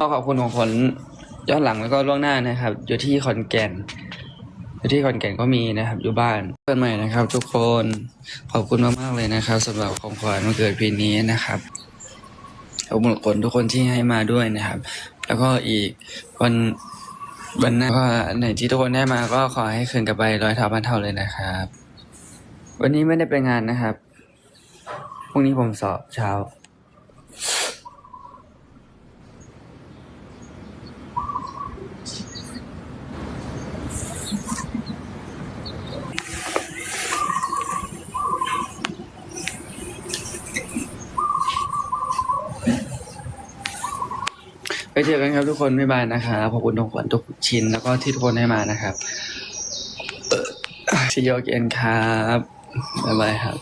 ก็ขอบคุณของคนย้อนหลังแล้วก็ล่วงหน้านะครับ อยู่ที่ขอนแก่น อยู่ที่ขอนแก่นก็มีนะครับ อยู่บ้านเพื่อนใหม่นะครับ ทุกคนขอบคุณมากๆเลยนะครับสำหรับของขวัญวันเกิดปีนี้นะครับขอบคุณคนทุกคนที่ให้มาด้วยนะครับ แล้วก็อีกวันวันหน้าก็ไหนที่ทุกคนได้มาก็ขอให้คืนกลับไปร้อยเท่าพันเท่าเลยนะครับ วันนี้ไม่ได้ไปงานนะครับพรุ่งนี้ผมสอบเช้า ไปเจอกันครับทุกคนไม่บายนะครับขอบคุณทุกคนทุกชิ้นแล้วก็ที่ทุกคนให้มานะครับชิโยกเอ็นครับบ๊ายบายครับ